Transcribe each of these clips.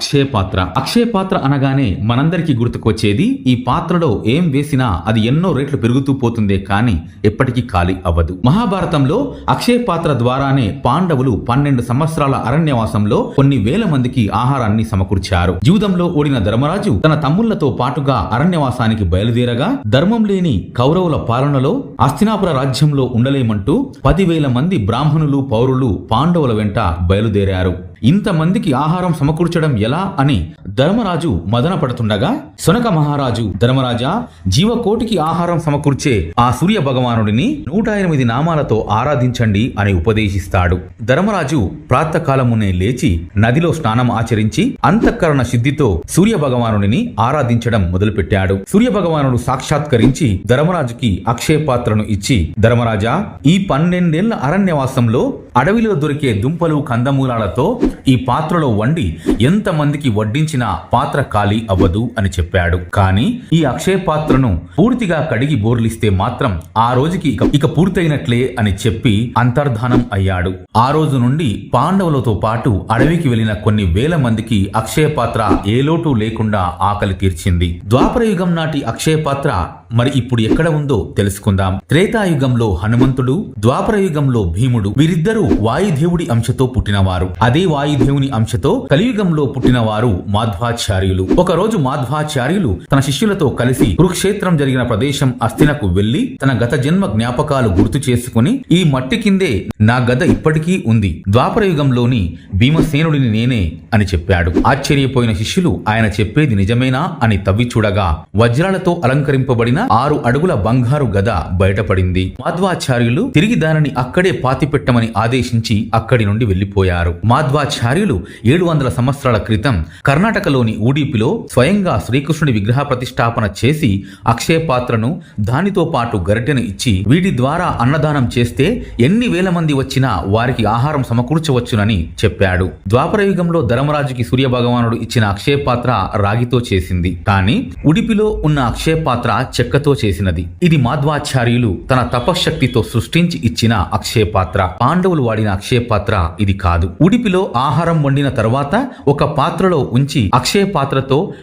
అక్షయ పాత్ర అక్షయ పాత్ర అనగానే మనందరికీ గుర్తుకొచ్చేది ఈ పాత్రలో ఏం వేసినా అది ఎన్నో రేట్లు పెరుగుతూ పోతుందే కానీ ఎప్పటికీ ఖాళీ అవ్వదు. మహాభారతంలో అక్షయ పాత్ర ద్వారానే పాండవులు పన్నెండు సంవత్సరాల అరణ్యవాసంలో కొన్ని వేల మందికి ఆహారాన్ని సమకూర్చారు. యూదంలో ఓడిన ధర్మరాజు తన తమ్ముళ్ళతో పాటుగా అరణ్యవాసానికి బయలుదేరగా ధర్మం లేని కౌరవుల పాలనలో అస్థినాపుర రాజ్యంలో ఉండలేమంటూ పదివేల మంది బ్రాహ్మణులు పౌరులు పాండవుల వెంట బయలుదేరారు. ఇంతమందికి ఆహారం సమకూర్చడం ఎలా అని ధర్మరాజు మదన పడుతుండగా సునక మహారాజు ధర్మరాజా జీవకోటికి ఆహారం సమకూర్చే ఆ సూర్య భగవానుడిని నూట ఎనిమిది నామాలతో ఆరాధించండి అని ఉపదేశిస్తాడు. ధర్మరాజు ప్రాతకాలమునే లేచి నదిలో స్నానం ఆచరించి అంతఃకరణ సిద్ధితో సూర్య భగవానుడిని ఆరాధించడం మొదలుపెట్టాడు. సూర్య భగవానుడు సాక్షాత్కరించి ధర్మరాజుకి అక్షయ పాత్రను ఇచ్చి ధర్మరాజా ఈ పన్నెండేళ్ళ అరణ్యవాసంలో అడవిలో దొరికే దుంపలు కందమూలాలతో ఈ పాత్రలో వండి ఎంతమందికి వడ్డించినా పాత్ర ఖాళీ అవ్వదు అని చెప్పాడు. కానీ ఈ అక్షయ పాత్రను పూర్తిగా కడిగి బోర్లిస్తే మాత్రం ఆ రోజుకి ఇక ఇక పూర్తయినట్లే అని చెప్పి అంతర్ధానం అయ్యాడు. ఆ రోజు నుండి పాండవులతో పాటు అడవికి వెళ్ళిన కొన్ని వేల మందికి అక్షయ పాత్ర ఏ లోటు లేకుండా ఆకలి తీర్చింది. ద్వాపరయుగం నాటి అక్షయ పాత్ర మరి ఇప్పుడు ఎక్కడ ఉందో తెలుసుకుందాం. త్రేతాయుగంలో హనుమంతుడు ద్వాపర యుగంలో భీముడు వీరిద్దరూ వాయుదేవుడి అంశతో పుట్టినవారు. అదే వాయుదేవుని అంశతో కలియుగంలో పుట్టినవారు మాధ్వాచార్యులు. ఒకరోజు మాధ్వాచార్యులు తన శిష్యులతో కలిసి కురుక్షేత్రం జరిగిన ప్రదేశం అస్థినకు వెళ్ళి తన గత జన్మ జ్ఞాపకాలు గుర్తు చేసుకుని ఈ మట్టి కిందే నా గద ఇప్పటికీ ఉంది. ద్వాపర యుగంలోని భీమసేనుడిని నేనే అని చెప్పాడు. ఆశ్చర్యపోయిన శిష్యులు ఆయన చెప్పేది నిజమేనా అని తవ్వి చూడగా వజ్రాలతో అలంకరింపబడిన ఆరు అడుగుల బంగారు గద బయటపడింది. మాధ్వాచార్యులు తిరిగి దానిని అక్కడే పాతిపెట్టమని ఆదేశించి అక్కడి నుండి వెళ్ళిపోయారు మాధ్వాచార్యులు ఏడు వందల సంవత్సరాల క్రితం కర్ణాటకలోని ఊడిపిలో స్వయంగా శ్రీకృష్ణుడి విగ్రహ ప్రతిష్టాపన చేసి అక్షయ పాత్రను దానితో పాటు గరిటెను ఇచ్చి వీటి ద్వారా అన్నదానం చేస్తే ఎన్ని వేల మంది వచ్చినా వారికి ఆహారం సమకూర్చవచ్చునని చెప్పాడు. ద్వాపర యుగంలో ధర్మరాజుకి సూర్య భగవానుడు ఇచ్చిన అక్షయ పాత్ర రాగితో చేసింది. కానీ ఉడిపిలో ఉన్న అక్షయ పాత్ర చెక్కతో చేసినది. ఇది మాధ్వాచార్యులు తన తపశ్శక్తితో సృష్టించి ఇచ్చిన అక్షయపాత్ర. పాండవులు వాడిన అక్షయపాత్ర ఇది కాదు. ఉడిపిలో ఆహారం వండిన తర్వాత ఒక పాత్రలో ఉంచి అక్షయ పాత్రతో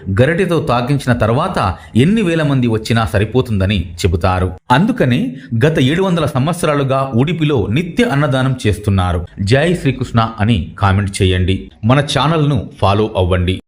తాగించిన తర్వాత ఎన్ని వేల మంది వచ్చినా సరిపోతుందని చెబుతారు. అందుకనే గత ఏడు వందల సంవత్సరాలుగా ఉడిపిలో నిత్య అన్నదానం చేస్తున్నారు. జై శ్రీకృష్ణ అని కామెంట్ చేయండి. మన ఛానల్ను ఫాలో అవ్వండి.